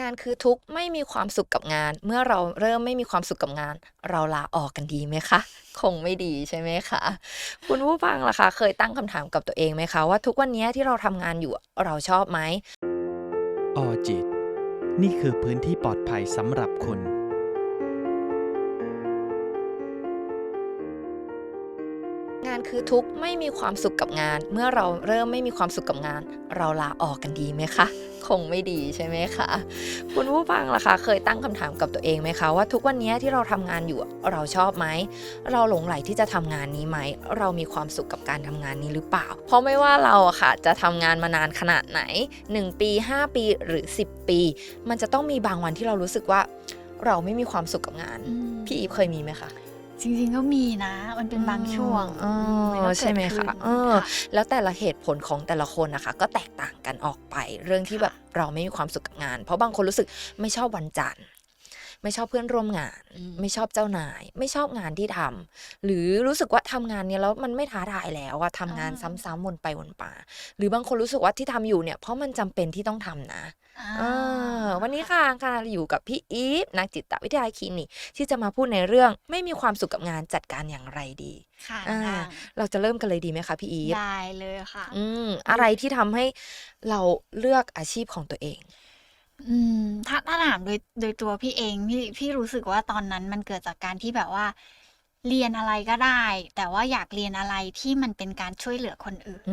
งานคือทุกข์ไม่มีความสุขกับงาน เมื่อเราเริ่มไม่มีความสุขกับงาน เราลาออกกันดีไหมคะ คงไม่ดีใช่ไหมคะ คุณผู้ฟังล่ะคะเคยตั้งคำถามกับตัวเองไหมคะ ว่าทุกวันนี้ที่เราทำงานอยู่เราชอบไหมออจิต นี่คือพื้นที่ปลอดภัยสำหรับคุณงานคือทุกข์ไม่มีความสุขกับงาน เมื่อเราเริ่มไม่มีความสุขกับงาน เราลาออกกันดีไหมคะ คงไม่ดีใช่ไหมคะ คุณผู้ฟังล่ะคะเคยตั้งคำถามกับตัวเองไหมคะว่าทุกวันนี้ที่เราทำงานอยู่เราชอบไหม เราหลงไหลที่จะทำงานนี้ไหม เรามีความสุขกับการทำงานนี้หรือเปล่า เพราะไม่ว่าเราอะค่ะจะทำงานมานานขนาดไหน 1 ปี 5 ปีหรือ 10 ปี มันจะต้องมีบางวันที่เรารู้สึกว่า เราไม่มีความสุขกับงาน พี่อีฟเคยมีไหมคะ จริงๆก็มีนะ มันเป็นบางช่วงอ๋อมันก็เกิดใช่ไหมคะขึ้นเออ แล้วแต่ละเหตุผลของแต่ละคนนะคะ ก็แตกต่างกันออกไป เรื่องที่ค่ะแบบเราไม่มีความสุขกับงาน เพราะบางคนรู้สึกไม่ชอบวันจันทร์ไม่ชอบเพื่อนร่วมงานอืมไม่ชอบเจ้านาย ไม่ชอบงานที่ทำหรือรู้สึกว่าทำงานเนี้ยแล้วมันไม่ท้าทายแล้วว่าทำงานซ้ำๆวนไปวนมาหรือบางคนรู้สึกว่าที่ทำอยู่เนี่ยเพราะมันจำเป็นที่ต้องทำนะ อ่า เออวันนี้ค่ะค่ะอยู่กับพี่อีฟนักจิตวิทยาคลินิกที่จะมาพูดในเรื่องไม่มีความสุขกับงานจัดการอย่างไรดี ค่ะอ่าได้เราจะเริ่มกันเลยดีไหมคะพี่อีฟได้เลยค่ะ อืมอะไรที่ทำให้เราเลือกอาชีพของตัวเอง อืมถ้าถ้าถามโดยโดยตัวพี่เองพี่พี่รู้สึกว่าตอนนั้นมันเกิดจากการที่แบบว่า เรียนอะไรก็ได้ แต่ว่าอยากเรียนอะไรที่มันเป็นการช่วยเหลือคนอื่นอื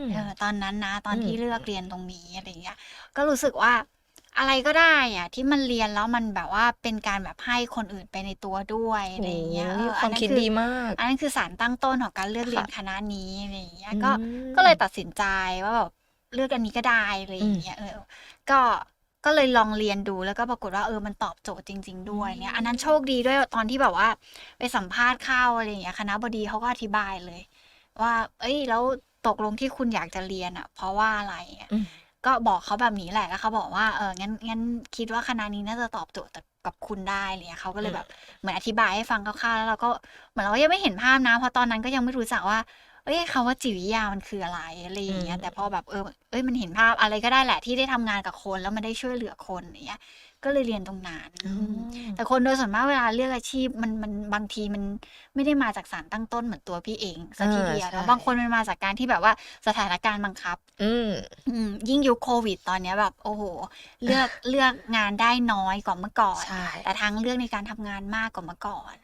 ม เออตอนนั้นนะ ตอนอืมที่เลือกเรียนตรงนี้อะไรเงี้ย ก็รู้สึกว่าอะไรก็ได้อะที่มันเรียนแล้วมันแบบว่าเป็นการแบบให้คนอื่นไปในตัวด้วยอะไรเงี้ยโอ้เออคอัวานมนั้นคิดคือดีมาก อันนั้นคือสารตั้งต้นของการเลือกเรียนค่ะคณะนี้อะไรอย่างเงี้ยก็อืมก็เลยตัดสินใจว่าแบบเลือกอันนี้ก็ได้อะไรอย่างเงี้ยเออ ก็ ก็เลยลองเรียนดูแล้วก็ปรากฏว่าเออมันตอบโจทย์จริง ๆ ด้วยเนี่ยอันนั้นโชคดีด้วยตอนที่แบบว่า ไปสัมภาษณ์เข้าอะไรอย่างเงี้ยคณะบดีเขาก็อธิบายเลย ว่า เอ้ยแล้วตกลงที่คุณอยากจะเรียนอะ เพราะว่าอะไรอะอืมก็บอกเขาแบบนี้แหละแล้วเขาบอกว่าเอองั้นงั้นคิดว่าคณะนี้น่าจะตอบโจทย์กับคุณได้อะไรเลยเขาก็เลยแบบเหมือนอธิบายให้ฟังคร่าวๆแล้วเราก็เหมือนเราก็ยังไม่เห็นภาพนะเพราะตอนนั้นก็ยังไม่รู้จักว่า เอ้ยคำว่าจิตวิทยามันคืออะไรอะไรอย่างเงี้ยอืมแต่พอแบบเออเอ้ยมันเห็นภาพอะไรก็ได้แหละที่ได้ทำงานกับคนแล้วมันได้ช่วยเหลือคนอย่างเงี้ย ก็เลยเรียนตรงนั้นอืมแต่คนโดยส่วนมากเวลาเลือกอาชีพมันมันบางทีมันไม่ได้มาจากสารตั้งต้นเหมือนตัวพี่เองสักทีอ่าเดียวใช่แล้วบางคนมันมาจากการที่แบบว่าสถานการณ์บังคับ อืมอืมยิ่งยุคโควิด ตอนเนี้ยแบบ โอ้โห เลือกเลือกงานได้น้อยกว่าเมื่อก่อนใช่แต่ทางเลือกในการทำงานมากกว่าเมื่อก่อนอือืมอืมม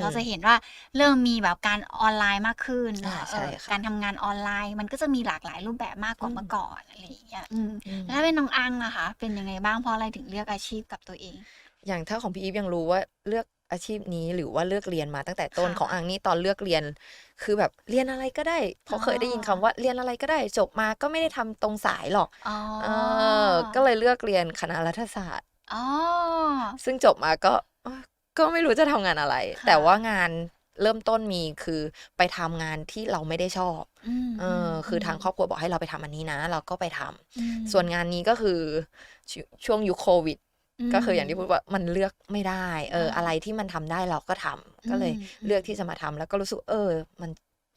เราจะเห็นว่าเริ่มมีแบบการออนไลน์มากขึ้นอ่าเออใช่ค่ะการทำงานออนไลน์ มันก็จะมีหลากหลายรูปแบบมากกว่าอืมเมื่อก่อนอะไรอย่างเงี้ยอืมอืมแล้วถ้าเป็นน้องอังอะคะ เป็นยังไงบ้างเพราะอะไรถึงเลือกอาชีพกับตัวเอง อย่างถ้าของพี่อีฟยังรู้ว่าเลือกอาชีพนี้หรือว่าเลือกเรียนมาตั้งแต่ต้นค่ะของอังนี่ตอนเลือกเรียน คือแบบเรียนอะไรก็ได้ เพราะเคยได้ยินคำว่าเรียนอะไรก็ได้จบมาก็ไม่ได้ทำตรงสายหรอกอ๋อเออก็เลยเลือกเรียนคณะรัฐศาสตร์อ๋อซึ่งจบมาก็เอ้อ ก็ไม่รู้จะทำงานอะไรค่ะแต่ว่างานเริ่มต้นมีคือไปทำงานที่เราไม่ได้ชอบมเอออคือทางครอบครัวบอกให้เราไปทำอันนี้นะ เราก็ไปทำอืมส่วนงานนี้ก็คือชช่วงยุคโควิดมก็คืออย่างที่พูดว่ามันเลือกไม่ได้ เอออ่าอะไรที่มันทำได้เราก็ทำก็เลยอืมเลือกที่จะมาทำแล้วก็รู้สึกเออ มัน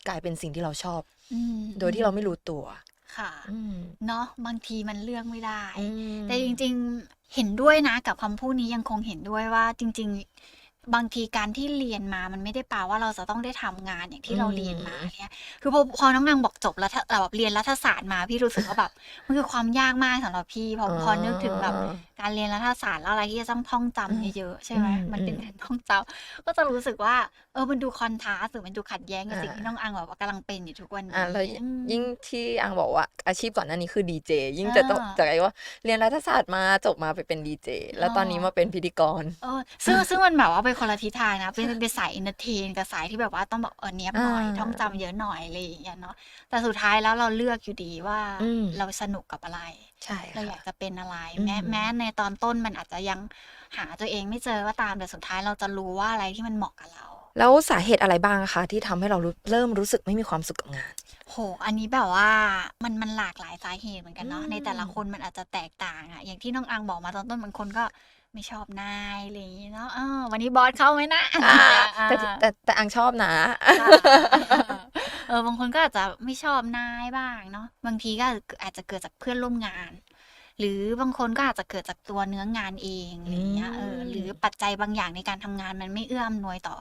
กลายเป็นสิ่งที่เราชอบอืมโดยที่เราไม่รู้ตัว ค่ะ อืม เนาะบางทีมันเลือกไม่ได้ อืม แต่จริงๆเห็นด้วยนะกับคำพูดนี้ยังคงเห็นด้วยว่าจริง ๆ บางทีการที่เรียนมามันไม่ได้แปลว่าเราจะต้องได้ทำงานอย่างที่เราเรียนมาเนี่ย คือพอพอน้องนางบอกจบแล้วแบบเรียนรัฐศาสตร์มาพี่รู้สึกว่าแบบ มันคือความยากมากสำหรับพี่พอพอนึกถึงแบบการเรียนรัฐศาสตร์แล้วอะไรที่จะต้องท่องจำเยอะๆใช่ไหมอืมมันเป็นอืม การท่องจำก็จะรู้สึกว่าเออมันดูคอนทราสต์หรือมันดูขัดแย้งกับสิ่งอ่าที่น้องอังแบบว่ากำลังเป็นอยู่ทุกวันนี้อะแล้วอืมยิ่งที่อังบอกว่าอาชีพก่อนหน้านี้คือดีเจยิ่งจะต้องอ่าจากไอ้ว่าเรียนรัฐศาสตร์มาจบมาไปเป็นดีเจแล้วตอนนี้อ๋อมาเป็นพิธีกรเออซึ่งซึ่งมันแบบว่าเป็นคนละทิศทางนะเป็นเป็นสายอินเตอร์เทนกับสายที่แบบว่าต้องแบบเออเนี้ยบหน่อยอ่าท่องจำเยอะหน่อยอะไรอย่างเงี้ยเนาะแต่สุดท้ายแล้วเราเลือกอยู่ดีว่าอืมเราสนุกกับอะไรใช่เราอยาค่ะกจะเป็นอะไรอืมแม้แม้ในตอนต้นมันอาจจะยังหาตัวเองไม่เจอก็ตามแต่สุดท้ายเราจะรู้ว่าอะไรที่มันเหมาะกับเรา แล้วสาเหตุอะไรบ้างคะที่ทำให้เรารู้เริ่มรู้สึกไม่มีความสุขกับงาน โห อันนี้แบบว่ามันมันหลากหลายสาเหตุเหมือนกันเนาะอืมในแต่ละคนมันอาจจะแตกต่างอะอย่างที่น้องอังบอกมาตอนต้นบางคนก็ไม่ชอบนายอะไรอย่างงี้เนาะเออวันนี้บอสเข้าไหมนะอ่าอ่าแต่แต่แต่อังชอบนะเออบางคนก็อาจจะไม่ชอบนายบ้างเนาะบางทีก็อาจจะเกิดจากเพื่อนร่วมงาน หรือบางคนก็อาจจะเกิดจากตัวเนื้องานเองอะไรอย่างเงี้ยเอออืมหรือปัจจัยบางอย่างในการทำงานมันไม่เอื้ออำนวยต่อ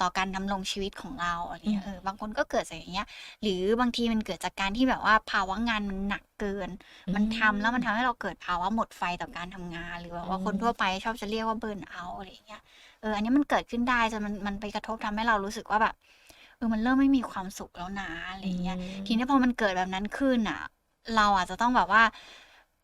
ต่อการดำรงชีวิตของเราอะไรเงี้ยเออบางคนก็เกิดจากอย่างเงี้ย หรือบางทีมันเกิดจากการที่แบบว่าภาวะงานมันหนักเกิน มันทำแล้วมันทำให้เราเกิดภาวะหมดไฟต่อการทำงาน หรือแบบว่าอืมคนทั่วไปชอบจะเรียกว่าเบิร์นเอาท์อะไรอย่างเงี้ยเอออันนี้มันเกิดขึ้นได้จนมันมันไปกระทบทำให้เรารู้สึกว่าแบบเออมันเริ่มไม่มีความสุขแล้วนะอะไรอย่างเงี้ยทีนี้พอมันเกิดแบบนั้นขึ้นอะ เราอาจจะต้องแบบว่า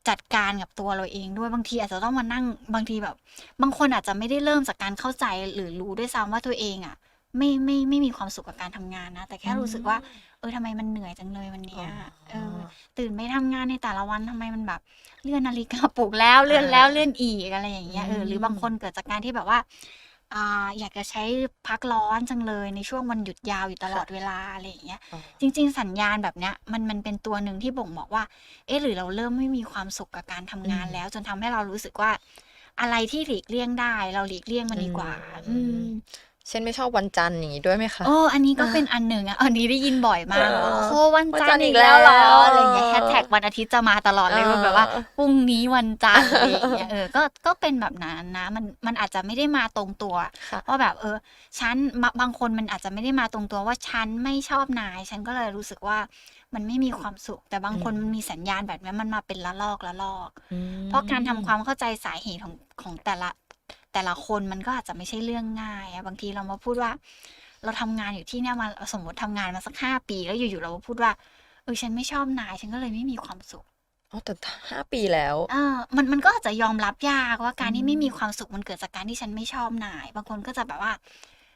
จัดการกับตัวเราเองด้วยบางทีอาจจะต้องมานั่งบางทีแบบ บางคนอาจจะไม่ได้เริ่มจากการเข้าใจหรือรู้ด้วยซ้ำว่าตัวเองอะ ไม่ไม่ไม่มีความสุขกับการทำงานนะ แต่แค่รู้สึกว่า เออทำไมมันเหนื่อยจังเลยวันเนี้ยเออ ตื่นไปทำงานในแต่ละวันทำไมมันแบบเลื่อนนาฬิกาปลุกแล้วเลื่อนแล้วเลื่อนอีกอะไรอย่างเงี้ยเออหรือบางคนเกิดจากการที่แบบว่า อ่า อยากจะใช้พักร้อนจังเลยในช่วงวันหยุดยาวอยู่ตลอดเวลา อะไรอย่างเงี้ย อ๋อจริง ๆ สัญญาณแบบเนี้ยมันมันเป็นตัวหนึ่งที่บ่งบอกว่า เอ๊ะหรือเราเริ่มไม่มีความสุขกับการทำงานอืมแล้ว จนทำให้เรารู้สึกว่า อะไรที่หลีกเลี่ยงได้ เราหลีกเลี่ยงมันดีกว่า อืมอืม เช่นไม่ชอบวันจันทร์อย่างนี้ด้วยไหมคะโอ้อันนี้ก็เป็นอันหนึ่งอะอันนี้ได้ยินบ่อยมากเออว่าโอ้วันวันจัจันนททร์ร์อีอีกกแล้แล้ววเหรอเหรออะไรอย่างเงี้ยแฮชแท็กวันอาทิตย์จะมาตลอดเลยเออว่าแบบว่าพรุ่งนี้วันจันทร์อะไรอย่างเงี้ยเออก็ก็เป็นแบบนั้นนะมันมันอาจจะไม่ได้มาตรงตัวค่ะว่าแบบเออฉันบางบางคนมันอาจจะไม่ได้มาตรงตัวว่าฉันไม่ชอบนาย ฉันก็เลยรู้สึกว่ามันไม่มีความสุข แต่บางคนอืมมันมีสัญญาณแบบนี้มันมาเป็นละลอกละลอกอืมเพราะการทำความเข้าใจสาเหตุของของแต่ละ แต่ละคนมันก็อาจจะไม่ใช่เรื่องง่ายอะบางทีเรามาพูดว่า เราทำงานอยู่ที่เนี่ยมาสมมติทำงานมาสักห้าปีแล้วอยู่ๆเราก็พูดว่าเออฉันไม่ชอบนายฉันก็เลยไม่มีความสุขอ๋อแต่ห้าปีแล้วเออมันมันก็อาจจะยอมรับยากว่าการอืที่มไม่มีความสุขมันเกิดจากการที่ฉันไม่ชอบนาย บางคนก็จะแบบว่า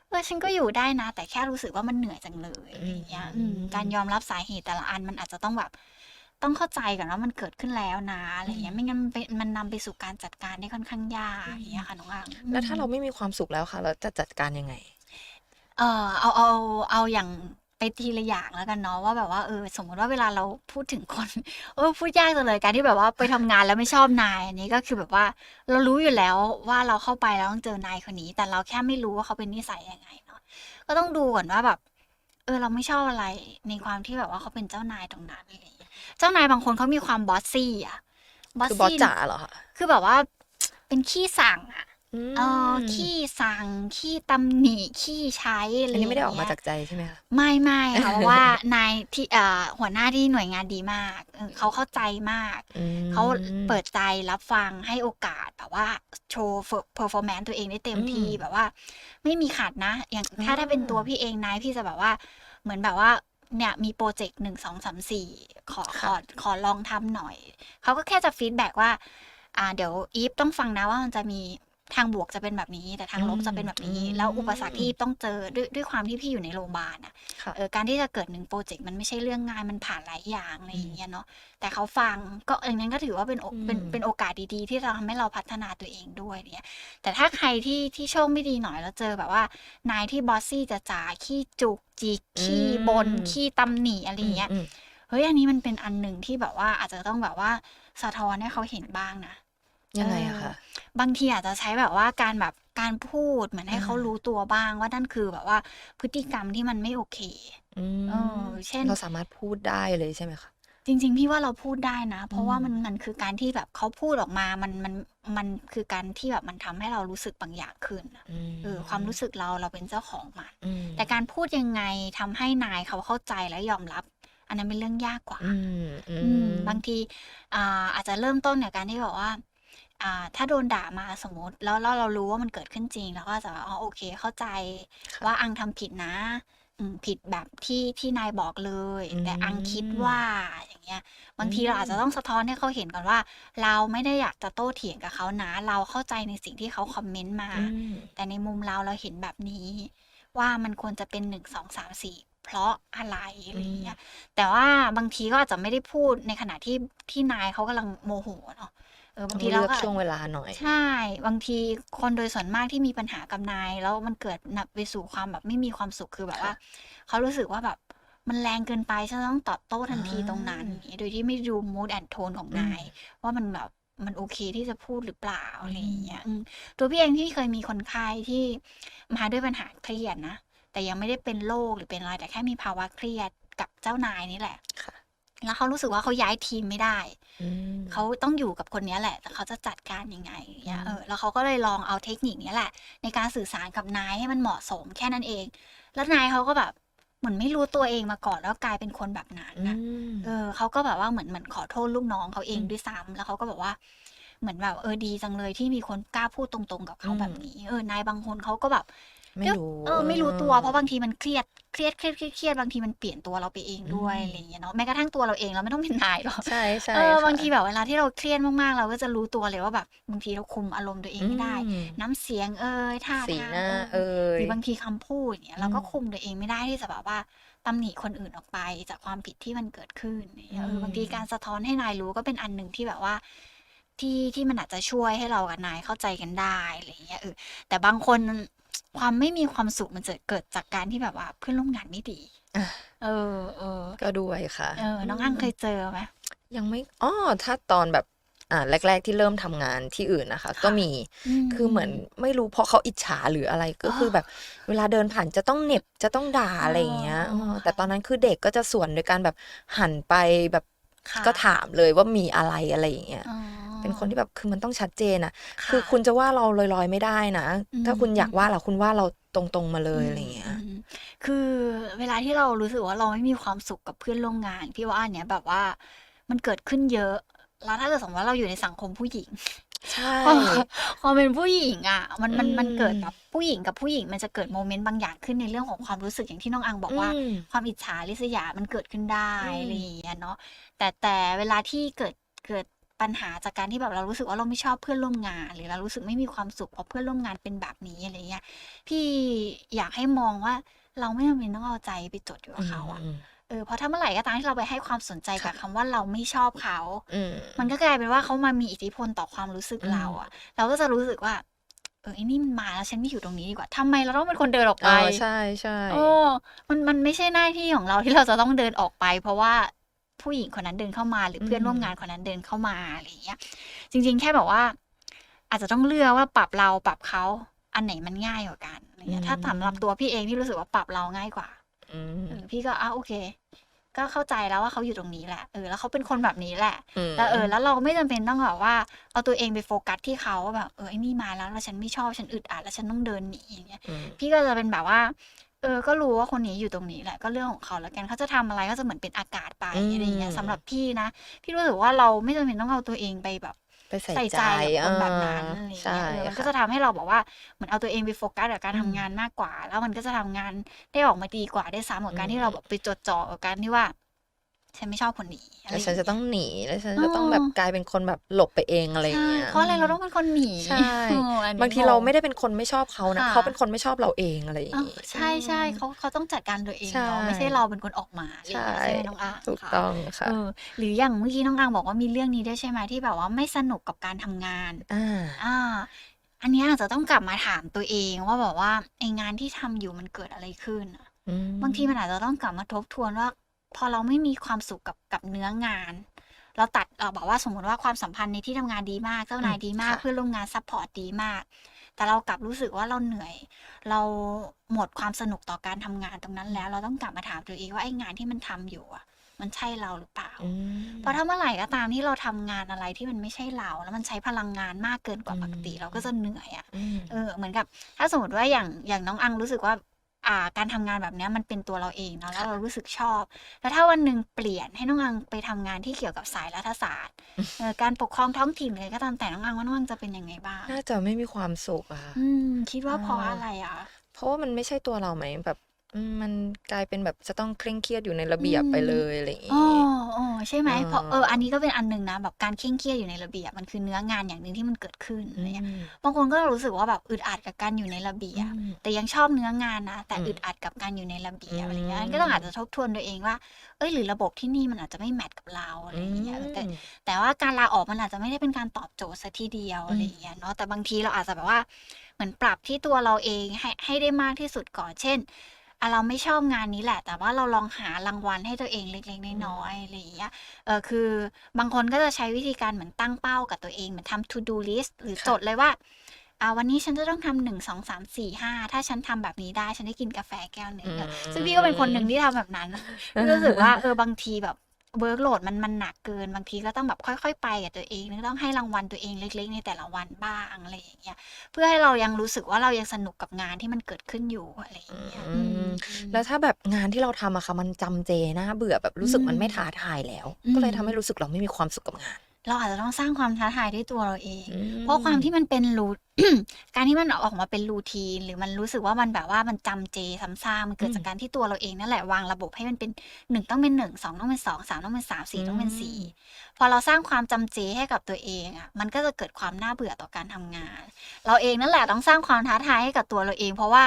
เออฉันก็อยู่ได้นะ แต่แค่รู้สึกว่ามันเหนื่อยจังเลยอะไรอย่างเงี้ยอืมการยอมรับสาเหตุแต่ละอันมันอาจจะต้องแบบ ต้องเข้าใจก่อนว่ามันเกิดขึ้นแล้วนะอะไรอย่างเงี้ยไม่งั้นมันไปมันนำไปสู่การจัดการได้ค่อนข้างยากอย่างเงี้ยค่ะน้องอังแล้วถ้าเราไม่มีความสุขแล้วค่ะ เราจะจัดการยังไง เออเอาเอาเอาอย่างไปทีละอย่างแล้วกันเนาะว่าแบบว่าเออสมมติว่าเวลาเราพูดถึงคนเออพูดยากจังเลยการที่แบบว่าไปทำงานแล้วไม่ชอบนายอันนี้ก็คือแบบว่าเรารู้อยู่แล้วว่าเราเข้าไปแล้วต้องเจอนายคนนี้ แต่เราแค่ไม่รู้ว่าเขาเป็นนิสัยยังไงเนาะก็ต้องดูก่อนว่าแบบ เออเราไม่ชอบอะไรในความที่แบบว่าเขาเป็นเจ้านายตรงนั้นอะไรอย่างเงี้ยเจ้านายบางคนเขามีความบอสซี่อะคือบอสจ๋าเหรอคะคือแบบว่า เป็นขี้สั่งอะมเออขี้สั่งขี้ตำหนิขี้ใช้อะไรอันนี้ไม่ได้ออกย่งมาเงี้ยจากใจใช่ไหมคะไม่ไม่ค่ะเพราะว่านายที่เอ่อหัวหน้าที่หน่วยงานดีมากเออเขาเข้าใจมากอืมเขาเปิดใจรับฟังให้โอกาสแบบว่าโชว์เพอร์ฟอร์แมนซ์ตัวเองได้เต็มที่อืมแบบว่า ไม่มีขาดนะ อย่างถ้าอ่าถ้าเป็นตัวพี่เองนายพี่จะแบบว่า เหมือนแบบว่า เนี่ยมีโปรเจกต์หนึ่งสองสามสี่ขอขอขอลองทำหน่อย เขาก็แค่จะฟีดแบ็กว่า อ่า เดี๋ยวอีฟต้องฟังนะว่ามันจะมี ทางบวกจะเป็นแบบนี้ แต่ทางลบจะเป็นแบบนี้อืมแล้วอุปสรรคที่อีฟต้องเจอด้วยด้วยความที่พี่อยู่ในโรงพยาบาลอะค่ะเออการที่จะเกิดหนึ่งโปรเจกต์มันไม่ใช่เรื่องง่ายมันผ่านหลายอย่างอะไรอย่างเงี้ยเนาะแต่เขาฟังก็อย่างนั้นก็ถือว่าเป็นโออืมเป็นเป็นโอกาสดีๆ ที่จะทำให้เราพัฒนาตัวเองด้วยเนี่ยแต่ถ้าใครที่ที่โชคไม่ดีหน่อยแล้วเจอแบบว่านายที่บอสซี่จะจ๋าขี้จุกจิกขี้บนขี้ตำหนิอะไรอย่างเงี้ยอืมเฮ้ยอันนี้มันเป็นอันหนึ่งที่แบบว่าอาจจะต้องแบบว่าสะท้อนให้เขาเห็นบ้างนะ ยังไงอะคะบางทีอาจจะใช้แบบว่าการแบบการพูดเหมือนให้อ่าเขารู้ตัวบ้างว่านั่นคือแบบว่าพฤติกรรมที่มันไม่โอเคอืมเออเช่นเราสามารถพูดได้เลยใช่ไหมคะจริง ๆ พี่ว่าเราพูดได้นะ เพราะว่าอืมมันมันคือการที่แบบเขาพูดออกมา มันมันมันคือการที่แบบมันทำให้เรารู้สึกบางอย่างขึ้นอะมเออความรู้สึกเราเราเป็นเจ้าของมันอืมแต่การพูดยังไงทำให้นายเขาเข้าใจและยอมรับ อันนั้นเป็นเรื่องยากกว่าอืมอือืมมบางทีอ่าอาจจะเริ่มต้นจากการที่แบบว่า อ่า ถ้าโดนด่ามาสมมติแล้วแล้วเรารู้ว่ามันเกิดขึ้นจริงเราก็จะอ๋อโอเค เข้าใจค่ะว่าอังทำผิดนะ อืมผิดแบบที่ที่นายบอกเลย อืมแต่อังคิดว่าอย่างเงี้ย บางทีอืมเราอาจจะต้องสะท้อนให้เขาเห็นก่อนว่า เราไม่ได้อยากจะโต้เถียงกับเขานะ เราเข้าใจในสิ่งที่เขาคอมเมนต์มา อืม แต่ในมุมเราเราเห็นแบบนี้ ว่ามันควรจะเป็นหนึ่งสองสามสี่เพราะอะไรอะไรอย่างเงี้ย แต่ว่าบางทีก็อาจจะไม่ได้พูดในขณะที่ที่นายเขากำลังโมโหเนาะ เออบางทีต้องเราเลือกก็ช่วงเวลาหน่อย ใช่ บางทีคนโดยส่วนมากที่มีปัญหากับนาย แล้วมันเกิดนำไปสู่ความแบบไม่มีความสุขคือแบบว่าเขารู้สึกว่าแบบมันแรงเกินไปฉันต้องตอบโต้ทันทีตรงนั้นอย่างงี้โดยที่ไม่ดู mood and tone ของนาย ว่ามันแบบมันโอเคที่จะพูดหรือเปล่าอะไรอย่างเงี้ยอืมตัวพี่เองที่เคยมีคนไข้ที่มาด้วยปัญหาเครียดนะ แต่ยังไม่ได้เป็นโรคหรือเป็นอะไรแต่แค่มีภาวะเครียดกับเจ้านายนี่แหละ ค่ะ แล้วเขารู้สึกว่าเขาย้ายทีมไม่ได้อืมเขาต้องอยู่กับคนเนี้ยแหละ แต่เขาจะจัดการยังไงอย่างเงี้ยอืมเออแล้วเขาก็เลยลองเอาเทคนิคเนี้ยแหละ ในการสื่อสารกับนายให้มันเหมาะสมแค่นั้นเอง แล้วนายเขาก็แบบเหมือนไม่รู้ตัวเองมาก่อนแล้วกลายเป็นคนแบบนั้นอืนะมเออเขาก็แบบว่าเหมือนเหมือนขอโทษลูกน้องเขาเองอืมด้วยซ้ำแล้วเขาก็บอกว่าเหมือนแบบเออดีจังเลยที่มีคนกล้าพูดตรงๆกับเขาอืมแบบนี้ เออนายบางคนเขาก็แบบ ไม่รู้ เออไม่รู้ตัวเพราะบางทีมันเครียดเครียดเครียดเครียดเครียดบางทีมันเปลี่ยนตัวเราไปเองด้วยอืมอะไรอย่างเงี้ยเนาะแม้กระทั่งตัวเราเองเราไม่ต้องเป็นนายหรอกใช่ใช่เออค่ะบางทีแบบเวลาที่เราเครียดมากๆ เราก็จะรู้ตัวเลยว่าแบบบางทีเราคุมอารมณ์ตัวเองไม่ได้อืมน้ำเสียงเอ่ยท่าสีทางหน้าเอ่ยเอ่หยรือบางทีคำพูดเนี่ยเราก็อืมคุมตัวเองไม่ได้ที่จะแบบว่าตำหนิคนอื่นออกไปจากความผิดที่มันเกิดขึ้นเนี่ยเออมบางทีการสะท้อนให้นายรู้ก็เป็นอันหนึ่งที่แบบว่าที่ที่มันอาจจะช่วยให้เรากับนายเข้าใจกันได้อะไรอย่างเงี้ยเออแต่บางคน ความไม่มีความสุขมันจะเกิดจากการที่แบบว่า เพื่อนร่วมงานไม่ดีอะเออเออก็ด้วยค่ะ เออ น้องอังเคยเจอไหมยังไม่อ๋อถ้าตอนแบบอ่าแรก ๆ ที่เริ่มทำงานที่อื่นนะคะ ก็มีคือเหมือนไม่รู้เพราะเขาอิจฉาหรืออะไรก็คือแบบ เวลาเดินผ่านจะต้องเหน็บจะต้องด่าอะไรอย่างเงี้ยอ๋อเออแต่ตอนนั้นคือเด็กก็จะสวนโดยการแบบหันไปแบบค่ะก็ถามเลยว่ามีอะไรอะไรอย่างเงี้ยอ๋อ เป็นคนที่แบบคือมันต้องชัดเจนอะค่ะคือคุณจะว่าเราลอยๆไม่ได้นะอืมถ้าคุณอยากว่าเราคุณว่าเราตรงๆมาเลยอะไรอย่างเงี้ยอืมคือเวลาที่เรารู้สึกว่าเราไม่มีความสุขกับเพื่อนร่วมงานพี่ว่าอันเนี้ยแบบว่ามันเกิดขึ้นเยอะ แล้วถ้าเกิดสมมติว่าเราอยู่ในสังคมผู้หญิงใช่ความความเป็นผู้หญิงอะ มันมันอืมมันเกิดแบบผู้หญิงกับผู้หญิงมันจะเกิดโมเมนต์บางอย่างขึ้นในเรื่องของความรู้สึกอย่างที่น้องอังบอกว่าอืมความอิจฉาริษยามันเกิดขึ้นได้อืมอะไรอย่างเงี้ยเนาะแต่แต่เวลาที่เกิดเกิด ปัญหาจากการที่แบบเรารู้สึกว่าเราไม่ชอบเพื่อนร่วมงาน หรือเรารู้สึกไม่มีความสุขเพราะเพื่อนร่วมงานเป็นแบบนี้อะไรเงี้ยพี่อยากให้มองว่าเราไม่จำเป็นต้องเอาใจไปจดอยู่กับเขาอะอืมเออเพราะถ้าเมื่อไหร่ก็ตามที่เราไปให้ความสนใจกับค่ะคำว่าเราไม่ชอบเขาอืมมันก็กลายเป็นว่าเขามามีอิทธิพลต่อความรู้สึกอืมเราอะเราก็จะรู้สึกว่าเออไอ้นี่มันมาแล้วฉันไม่อยู่ตรงนี้ดีกว่าทำไมเราต้องเป็นคนเดินออกเอไปอใช่ใช่โอ้มันมันไม่ใช่หน้าที่ของเราที่เราจะต้องเดินออกไป เพราะว่า ผู้หญิงคนนั้นเดินเข้ามา หรือเพื่อนอืมร่วมงานคนนั้นเดินเข้ามาอะไรอย่างเงี้ย จริง ๆ แค่แบบว่า อาจจะต้องเลือกว่าปรับเราปรับเขาอันไหนมันง่ายกว่ากันอะไรเงี้ยถ้าสำหรับตัวพี่เองที่รู้สึกว่าปรับเราง่ายกว่าอืมเออพี่ก็อ้าโอเค ก็เข้าใจแล้วว่าเขาอยู่ตรงนี้แหละเออแล้วเขาเป็นคนแบบนี้แหละมแล้วเออ แล้วเราไม่จำเป็นต้องแบบว่าเอาตัวเองไปโฟกัสที่เขาว่าแบบเออไอ้นี่มาแล้วแล้วฉันไม่ชอบฉันอึดอัดแล้วฉันต้องเดินหนีอย่างเงี้ยอืมพี่ก็จะเป็นแบบว่า เออ ก็รู้ว่าคนนี้อยู่ตรงนี้แหละก็เรื่องของเขาแล้วกันเขาจะทำอะไรก็จะเหมือนเป็นอากาศไปอืม อะไรอย่างเงี้ยสำหรับพี่นะ พี่รู้สึกว่าเราไม่จำเป็นต้องเอาตัวเองไปแบบไปใส่ใส่ใจใจกับคนแบบนั้นเอออะไรอย่างใช่เงี้ยเออมันก็ค่ะ จะทำให้เราบอกว่าเหมือนเอาตัวเองไปโฟกัสกับการอืมทำงานมากกว่า แล้วมันก็จะทำงานได้ออกมาดีกว่าได้ซ้ำกับการอืมที่เราแบบไปจดจ่อกับการที่ว่า ฉันไม่ชอบคนนี้อะไรแล้วอย่างฉันจะเงี้ยต้องหนีแล้วฉันเออจะต้องแบบกลายเป็นคนแบบหลบไปเองอะไรอย่างใช่เงี้ยเพราะอะไรเราต้องเป็นคนหนีใช่เอออันนี้บางทีเรางงไม่ได้เป็นคนไม่ชอบเขานะค่ะเขาเป็นคนไม่ชอบเราเองอะไรอย่างเอองี้ใช่ใช่อืมเขาเขาต้องจัดการตัวเองใช่เนาะไม่ใช่เราเป็นคนออกมาอะไรอย่างใช่เงี้ยใช่ไหมน้องอาถูกค่ะต้องค่ะเออหรืออย่างเมื่อกี้น้องอังบอกว่ามีเรื่องนี้ด้วยใช่ไหมที่แบบว่าไม่สนุกกับการทำงานอ่าอ่าอันเนี้ยอาจจะต้องกลับมาถามตัวเองว่าแบบว่าไองานที่ทำอยู่มันเกิดอะไรขึ้นอะอืมบางทีมันอาจจะต้องกลับมาทบทวนว่า พอเราไม่มีความสุขกับกับเนื้องาน เราตัดเราบอกว่าสมมติว่าความสัมพันธ์ในที่ทำงานดีมากเจ้านายดีมากเพื่อนร่วมงานซัพพอร์ตดีมาก แต่เรากลับรู้สึกว่าเราเหนื่อย เราหมดความสนุกต่อการทำงานตรงนั้นแล้ว เราต้องกลับมาถามตัวเองว่าไอ้งานที่มันทำอยู่อะมันใช่เราหรือเปล่าอืมเพราะถ้าเมื่อไหร่ก็ตามที่เราทำงานอะไรที่มันไม่ใช่เรา แล้วมันใช้พลังงานมากเกินกว่าอืมปกติ เราก็จะเหนื่อยอะอืมเออ เหมือนกับ ถ้าสมมติว่าอย่างอย่างน้องอังรู้สึกว่า อ่าการทำงานแบบเนี้ยมันเป็นตัวเราเองเนาะแล้วเรารู้สึกชอบ แล้วถ้าวันหนึ่งเปลี่ยนให้น้องอังไปทำงานที่เกี่ยวกับสายรัฐศาสตร์เออการปกครองท้องถิ่นเลยก็ตามแต่น้องอังว่าน้องอังจะเป็นยังไงบ้างน่าจะไม่มีความสุขอะอืมคิดว่าเพราะอ่าอะไรอะเพราะว่ามันไม่ใช่ตัวเราไหมแบบ อืม มันกลายเป็นแบบจะต้องเคร่งเครียดอยู่ในระเบียบอืมไปเลยอะไรอย่างอ๋องี้ อ๋อใช่ไหมเออเพราะเอออันนี้ก็เป็นอันหนึ่งนะแบบการเคร่งเครียดอยู่ในระเบียบมันคือเนื้องานอย่างหนึ่งที่มันเกิดขึ้นอะไรเงี้ยอืมบางคนก็รู้สึกว่าแบบอึดอัดกับการอยู่ในระเบียบ อืม แต่ยังชอบเนื้องานนะ แต่อืมอึดอัดกับการอยู่ในระเบียบอืมอะไรเงี้ยก็ต้องอาจจะทบทวนตัวเองว่า เอ้ยหรือระบบที่นี่มันอาจจะไม่แมทกับเราอะไรอย่างเงี้ยเออแต่อืมแต่ว่าการลาออกมันอาจจะไม่ได้เป็นการตอบโจทย์ซะทีเดียวอืม อะไรอย่างเงี้ยเนาะแต่บางทีเราอาจจะแบบว่าเหมือนปรับที่ตัวเราเองให้ให้ได้มากที่สุดก่อนเช่น อะเราไม่ชอบงานนี้แหละ แต่ว่าเราลองหารางวัลให้ตัวเองเล็ก ๆ น้อยๆอะไรอย่างเงี้ยเออคือบางคนก็จะใช้วิธีการเหมือนตั้งเป้ากับตัวเองเหมือนทำ to do list หรือค่ะจดเลยว่าอ่าวันนี้ฉันจะต้องทำหนึ่งสองสามสี่ห้าถ้าฉันทำแบบนี้ได้ฉันได้กินกาแฟแก้วหนึ่งอืมซึ่งพี่ก็เป็นคนหนึ่งที่ทำแบบนั้นพี่รู้สึกว่าเออบางทีแบบ เวิร์กโหลดมันมันหนักเกินบางทีก็ต้องแบบค่อยๆ ไปกับตัวเองต้องให้รางวัลตัวเองเล็ก ๆ ในแต่ละวันบ้างอะไรอย่างเงี้ยเพื่อให้เรายังรู้สึกว่าเรายังสนุกกับงานที่มันเกิดขึ้นอยู่อะไรอย่างเงี้ยอืมแล้วถ้าแบบงานที่เราทำอะค่ะมันจำเจน่าเบื่อแบบรู้สึกมันไม่ท้าทายแล้วอืมก็เลยทำให้รู้สึกเราไม่มีความสุขกับงาน เราอาจจะต้องสร้างความท้าทายด้วยตัวเราเองอืมเพราะความที่มันเป็นรู การที่มันออกมาเป็นรูทีน หรือมันรู้สึกว่ามันแบบว่ามันจำเจซ้ำซากมันเกิดจากการที่ตัวเราเองนั่นแหละวางระบบให้มันเป็นหนึ่งต้องเป็นหนึ่งสองต้องเป็นสองสามต้องเป็นสามสี่ต้องเป็นสี่พอเราสร้างความจำเจให้กับตัวเองอะมันก็จะเกิดความน่าเบื่อต่อการทำงาน เราเองนั่นแหละต้องสร้างความท้าทายให้กับตัวเราเอง เพราะว่า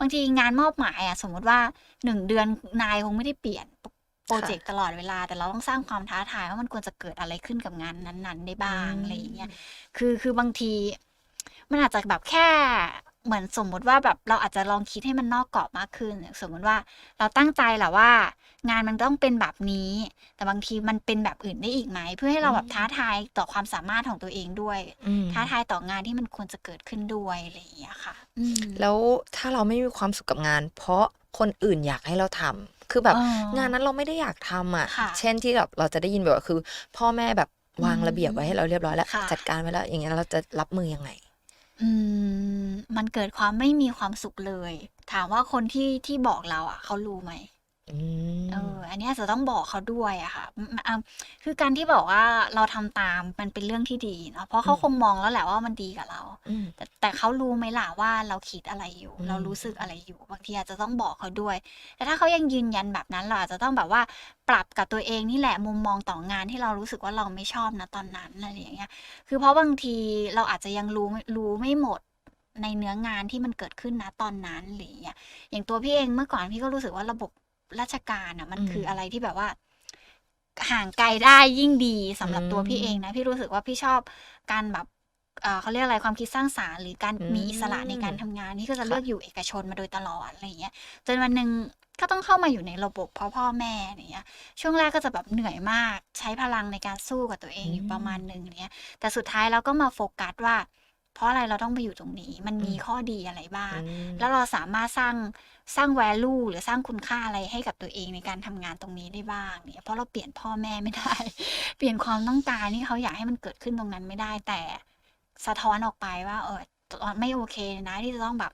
บางทีงานมอบหมายอะสมมุติว่าหนึ่งเดือนนายคงไม่ได้เปลี่ยน โปรเจกต์ตลอดเวลา แต่เราต้องสร้างความท้าทายว่ามันควรจะเกิดอะไรขึ้นกับงานนั้น ๆ ได้บ้างอะไรอย่างเงี้ยคือคือบางที มันอาจจะแบบแค่เหมือนสมมุติว่าแบบเราอาจจะลองคิดให้มันนอกกรอบมากขึ้น สมมุติว่าเราตั้งใจแหละว่า งานมันต้องเป็นแบบนี้ แต่บางทีมันเป็นแบบอื่นได้อีกไหม เพื่อให้เราแบบท้าทายต่อความสามารถของตัวเองด้วย อืม ท้าทายต่องานที่มันควรจะเกิดขึ้นด้วยอะไรอย่างเงี้ยค่ะ อืม แล้วถ้าเราไม่มีความสุขกับงาน เพราะ คนอื่นอยากให้เราทำคือแบบอ๋องานนั้นเราไม่ได้อยากทำอะค่ะ เช่นที่แบบเราจะได้ยินแบบว่าคือ พ่อแม่แบบวางระเบียบไว้ให้เราเรียบร้อยแล้วค่ะจัดการไว้แล้วอย่างเงี้ยเราจะรับมือยังไงอืมมันเกิดความไม่มีความสุขเลย ถามว่าคนที่ที่บอกเราอะ เขารู้ไหม อืม เออ อันเนี้ยจะต้องบอกเขาด้วยอะค่ะอืมอะคือการที่บอกว่าเราทำตามมันเป็นเรื่องที่ดีเนาะเพราะเขาอืม คงมองแล้วแหละว่ามันดีกับเรา อืม แต่แต่เขารู้ไหมล่ะว่าเราคิดอะไรอยู่ อืมเรารู้สึกอะไรอยู่ บางทีอาจจะต้องบอกเขาด้วย แต่ถ้าเขายังยืนยันแบบนั้นเราอาจจะต้องแบบว่าปรับกับตัวเองนี่แหละมุมมองต่องานที่เรารู้สึกว่าเราไม่ชอบนะตอนนั้นอะไรอย่างเงี้ย คือเพราะบางทีเราอาจจะยังรู้ไม่รู้ไม่หมดในเนื้องานที่มันเกิดขึ้นนะตอนนั้นหรืออย่างเงี้ยอย่างตัวพี่เองเมื่อก่อนพี่ก็รู้สึกว่าระบบ ราชการอะ มันอืมคืออะไรที่แบบว่า ห่างไกลได้ยิ่งดีสำหรับตัวอืมพี่เองนะ พี่รู้สึกว่าพี่ชอบการแบบเอ่อเขาเรียกอะไรความคิดสร้างสรรค์หรือการอืมมีอิสระในการทำงานนี่ก็จะค่ะเลือกอยู่เอกชนมาโดยตลอดอะไรอย่างเงี้ยจนวันหนึ่งก็ต้องเข้ามาอยู่ในระบบเพราะพ่อแม่อย่างเงี้ยช่วงแรกก็จะแบบเหนื่อยมาก ใช้พลังในการสู้กับตัวเองอยู่อืมประมาณหนึ่งเนี้ยแต่สุดท้ายเราก็มาโฟกัสว่า เพราะอะไรเราต้องไปอยู่ตรงนี้ มันมีอืมข้อดีอะไรบ้างอืมแล้วเราสามารถสร้างสร้าง value หรือสร้างคุณค่าอะไรให้กับตัวเองในการทำงานตรงนี้ได้บ้างเนี่ยเพราะเราเปลี่ยนพ่อแม่ไม่ได้ เปลี่ยนความต้องการที่เขาอยากให้มันเกิดขึ้นตรงนั้นไม่ได้แต่สะท้อนออกไปว่าเออตอนไม่โอเคนะที่จะต้องแบบ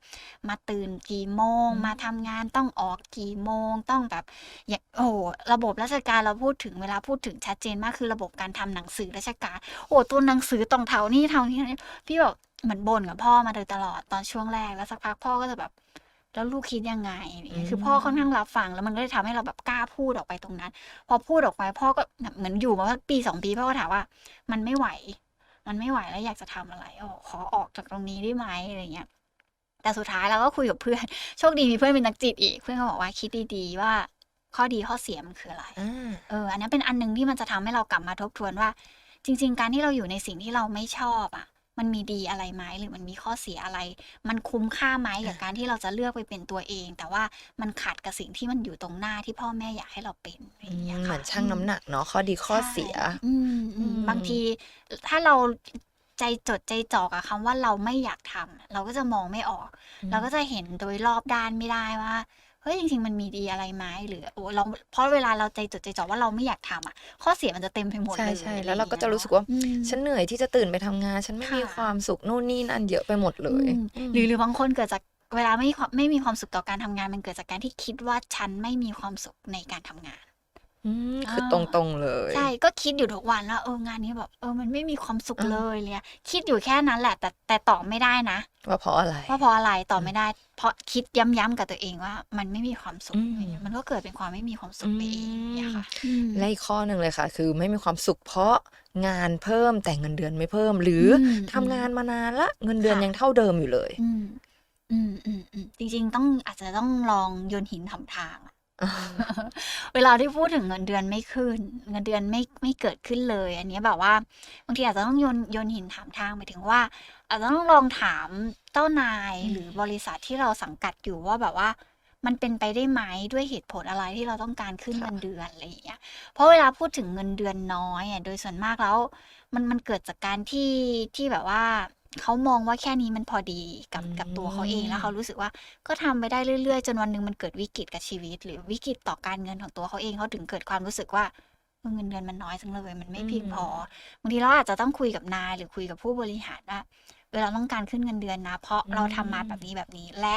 มาตื่นกี่โมงอืมมาทำงานต้องออกกี่โมง ต้องแบบอย่างโอ้โหระบบราชการเราพูดถึงเวลาพูดถึงชัดเจนมากคือระบบการทำหนังสือราชการ โอ้ตัวหนังสือตรงเท่านี่เท่านี้พี่แบบ เหมือนบ่นกับพ่อมาโดยตลอดตอนช่วงแรกแล้วสักพักพ่อก็จะแบบ แล้วลูกคิดยังไงอะไรเงี้ยคือพ่อค่อนข้างรับฟังแล้วมันก็เลยทำให้เราแบบกล้าพูดออกไปตรงนั้น พอพูดออกไปพ่อก็เหมือนอยู่มาสักปีสองปีพ่อก็ถามว่า มันไม่ไหว มันไม่ไหวแล้วอยากจะทำอะไรอ๋อขอออกจากตรงนี้ได้ไหมอะไรเงี้ยแต่สุดท้ายเราก็คุยกับเพื่อนโชคดีมีเพื่อนเป็นนักจิตอีก เพื่อนก็บอกว่าคิดดีๆว่าข้อดีข้อเสียมันคืออะไรอ่าเออ อันนั้นเป็นอันหนึงที่มันจะทำให้เรากลับมาทบทวนว่า จริง ๆ การที่เราอยู่ในสิ่งที่เราไม่ชอบอะ มันมีดีอะไรไหมหรือมันมีข้อเสียอะไร มันคุ้มค่าไหมกับการที่เราจะเลือกไปเป็นตัวเอง แต่ว่ามันขัดกับสิ่งที่มันอยู่ตรงหน้าที่พ่อแม่อยากให้เราเป็นอะไรอย่างเงี้ยเหค่ะมือนช่างน้ำหนักเนาะข้อดีข้อเสียใช่อืมอืมอืมบางทีถ้าเราใจจดใจจ่อกับคำว่าเราไม่อยากทำเราก็จะมองไม่ออกเราก็จะเห็นโดยรอบด้านไม่ได้ว่า เฮ้ยจริงๆมันมีดีอะไรไหมหรือโอ้เราเพราะเวลาเราใจจดใจจ่อว่าเราไม่อยากทำอะ ข้อเสียมันจะเต็มไปหมดใช่เลยใช่อไแล้วเราก็อย่งจะงี้ยรู้สึกว่าอืมฉันเหนื่อยที่จะตื่นไปทำงาน ฉันไม่มีค่ะความสุขนู่นนี่นั่นเยอะไปหมดเลยอืมอืมหรือหรือบางคนเกิดจากเวลาไม่ความไม่มีความสุขต่อการทำงาน มันเกิดจากการที่คิดว่าฉันไม่มีความสุขในการทำงาน อืมคืออ่าตรงๆเลยใช่ก็คิดอยู่ทุกวันว่าเอองานนี้แบบเออมันไม่มีความสุขอ่าเลยเลยคิดอยู่แค่นั้นแหละ แต่แต่ตอบไม่ได้นะว่าเพราะอะไรว่าเพราะอะไรตอบไม่ได้ เพราะคิดย้ำๆกับตัวเองว่า มันไม่มีความสุขอืมอะไรเงี้ยมันก็เกิดเป็นความไม่มีความสุขไปเองเนี่ยค่ะและอีกข้อหนึ่งเลยค่ะ คือไม่มีความสุขเพราะงานเพิ่มแต่เงินเดือนไม่เพิ่ม หรืออมทำงานมานานละเงินเดือนค่ะยังเท่าเดิมอยู่เลยอืมอืมอืมอืมจริง ๆ ต้องอาจจะต้องลองโยนหินถามทางอะ เวลาที่พูดถึงเงินเดือนไม่ขึ้น เงินเดือนไม่ไม่เกิดขึ้นเลย อันเนี้ยแบบว่าบางทีอาจจะต้องโยนโยนหินถามทางหมายถึงว่า อาจจะต้องลองถามเจ้านายอืมหรือบริษัทที่เราสังกัดอยู่ว่าแบบว่า มันเป็นไปได้ไหมด้วยเหตุผลอะไรที่เราต้องการขึ้นเงินเดือนอะไรอย่างเงี้ยเพราะเวลาพูดถึงเงินเดือนน้อยอะโดยส่วนมากแล้ว มันมันเกิดจากการที่ที่แบบว่า เขามองว่าแค่นี้มันพอดีกับอืมกับตัวเขาเองแล้วเขารู้สึกว่าก็ทำไปได้เรื่อยๆ จนวันหนึ่งมันเกิดวิกฤตกับชีวิต หรือวิกฤตต่อการเงินของตัวเขาเองเขาถึงเกิดความรู้สึกว่าเออเงินเดือนมันน้อยจังเลยมันไม่อืมเพียงพอบางทีเราอาจจะต้องคุยกับนายหรือคุยกับผู้บริหารว่าเวลาต้องการขึ้นเงินเดือนนะ เพราะเราทำมาแบบนี้แบบนี้และ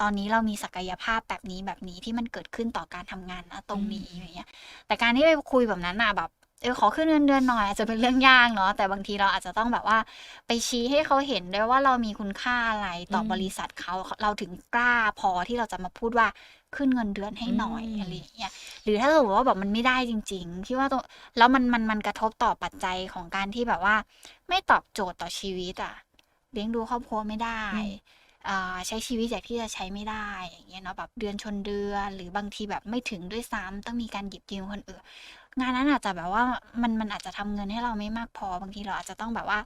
ตอนนี้เรามีศักยภาพแบบนี้แบบนี้ที่มันเกิดขึ้นต่อการทำงานนะตรงนี้อย่างเงี้ยแต่การที่ไปคุยแบบนั้นน่ะแบบ เออขอขึ้นเงินเดือนหน่อยอาจจะเป็นเรื่องยากเนาะแต่บางทีเราอาจจะต้องแบบว่า ไปชี้ให้เขาเห็นด้วยว่าเรามีคุณค่าอะไรต่ออมบริษัทเขาเราถึงกล้าพอที่เราจะมาพูดว่าขึ้นเงินเดือนให้หน่อยอืมอะไรอย่างเงี้ยหรือถ้าสมมติว่าแบบมันไม่ได้จริงๆที่ว่าตรงแล้วมันมันมันกระทบต่อปัจจัยของการที่แบบว่า ไม่ตอบโจทย์ต่อชีวิตอะเลี้ยงดูครอบครัวไม่ได้อืมอ่าใช้ชีวิตอย่างที่จะใช้ไม่ได้อย่างเงี้ยเนาะแบบเดือนชนเดือน หรือบางทีแบบไม่ถึงด้วยซ้ำต้องมีการหยิบยืมคนอื่น งานนั้นอาจจะแบบว่ามันมันอาจจะทำเงินให้เราไม่มากพอ บางทีเราอาจจะต้องแบบว่า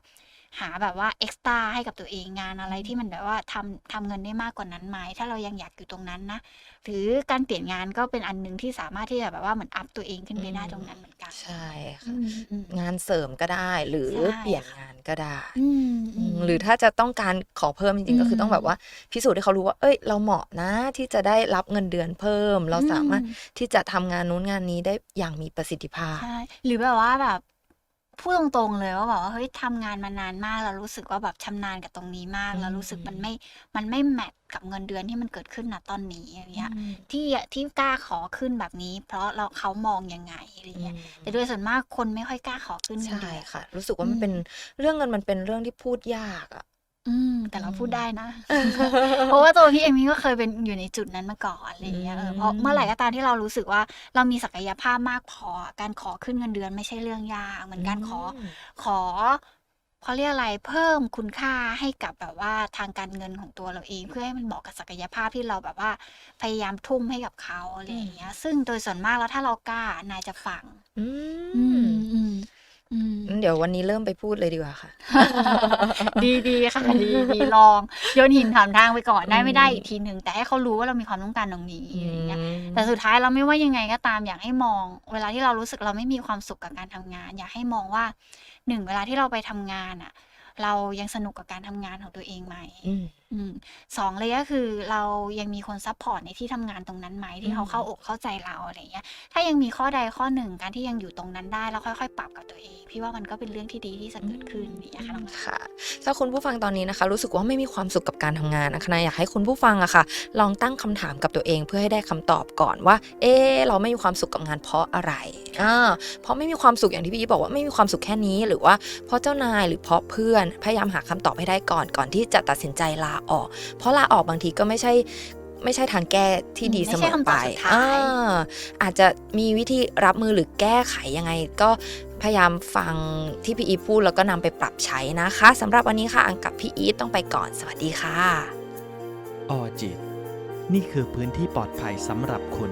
หาแบบว่าเอ็กซ์ตร้าให้กับตัวเองงานอะไรที่มันแบบว่าทำทำเงินได้มากกว่านั้นไหมถ้าเรายังอยากอยู่ตรงนั้นนะ หรือการเปลี่ยนงานก็เป็นอันหนึ่งที่สามารถที่จะแบบว่าเหมือนอัพตัวเองขึ้นไปได้ตรงนั้นเหมือนกัน ใช่อืค่ะมอืมงานเสริมก็ได้หรือใช่เปลี่ยนงานก็ได้อืมอือืมมหรือถ้าจะต้องการขอเพิ่มจริงๆก็คือต้องแบบว่าพิสูจน์ให้เขารู้ว่า เอ้ย เราเหมาะนะที่จะได้รับเงินเดือนเพิ่ม เราสามารถอืมที่จะทำงานนู้นงานนี้ได้อย่างมีประสิทธิภาพใช่หรือแบบว่าแบบ พูดตรงๆเลยว่าแบบว่าเฮ้ยทำงานมานานมากเรารู้สึกว่าแบบชำนาญกับตรงนี้มากอืมแล้วรู้สึกมันไม่มันไม่แมทกับเงินเดือนที่มันเกิดขึ้นณตอนนี้อย่างเงี้ยอืมที่ที่กล้าขอขึ้นแบบนี้ เพราะเราเขามองยังไงอะไรเงี้ยแต่โดยส่วนมากคนไม่ค่อยกล้าขอขึ้นเงินใช่เดือน ค่ะ รู้สึกว่าอืมันมเป็นเรื่องเงินมันเป็นเรื่องที่พูดยากอะ อืม แต่เราอืมพูดได้นะ เพราะว่าตัวพี่เอมี่ก็เคยเป็นอยู่ในจุดนั้นมาก่อนอะไรเงี้ยเออเพราะอืมเมื่อไหร่ก็ตามที่เรารู้สึกว่าเรามีศักยภาพมากพอการขอขึ้นเงินเดือนไม่ใช่เรื่องยากเหมือนการขอมขอเขาเรียกอะไรเพิ่มคุณค่าให้กับแบบว่าทางการเงินของตัวเราเอง เพื่อให้มันเหมาะกับศักยภาพที่เราแบบว่าพยายามทุ่มให้กับเขาอะไรอย่างเงี้ย ซึ่งโดยส่วนมากแล้วถ้าเรากล้านายจะฟัง อือืมมอืมอืมงั้น เดี๋ยววันนี้เริ่มไปพูดเลยดีกว่าค่ะ ดีดีค่ะดีดีลองโยนหินถามทางไปก่อนได้อืมไม่ได้อีกทีหนึ่งแต่ให้เขารู้ว่าเรามีความต้องการตรงนี้อะไรอย่างเงี้ยอืมแต่สุดท้ายเราไม่ว่ายังไงก็ตามอยากให้มอง เวลาที่เรารู้สึกเราไม่มีความสุขกับการทำงาน อยากให้มองว่าหนึ่งเวลาที่เราไปทำงานอะ เรายังสนุกกับการทำงานของตัวเองไหม อืมอืมสองเลยก็คือเรายังมีคนซัพพอร์ตในที่ทำงานตรงนั้นไหมที่เขาอืมเข้าอกเข้าใจเราอะไรเงี้ย ถ้ายังมีข้อใดข้อหนึ่งการที่ยังอยู่ตรงนั้นได้แล้วค่อยๆ ปรับกับตัวเอง พี่ว่ามันก็เป็นเรื่องที่ดีที่จะเกิดขึ้นอย่างเงี้ยค่ะน้องค่ะ ถ้าคุณผู้ฟังตอนนี้นะคะ รู้สึกว่าไม่มีความสุขกับการทำงานนะคะนะอยากให้คุณผู้ฟังอะค่ะ ลองตั้งคำถามกับตัวเองเพื่อให้ได้คำตอบก่อนว่า เอ๊ะเราไม่มีความสุขกับงานเพราะอะไรอ่าเพราะไม่มีความสุขอย่างที่พี่อีฟบอกว่าไม่มีความสุขแค่นี้ หรือว่าเพราะเจ้านายหรือเพราะเพื่อนพยายามหาคำตอบให้ได้ก่อนก่อนที่จะตัดสินใจลาออก เพราะลาออกบางทีก็ไม่ใช่ไม่ใช่ทางแก้ที่ดีอืมเสไม่มใช่อคำตไปอบสุดท้ายอ่าอาจจะมีวิธีรับมือหรือแก้ไขยังไง ก็พยายามฟังที่พี่อีฟพูดแล้วก็นำไปปรับใช้นะคะสำหรับวันนี้ค่ะ อังกับพี่อีฟต้องไปก่อนสวัสดีค่ะ ออจิต นี่คือพื้นที่ปลอดภัยสำหรับคุณ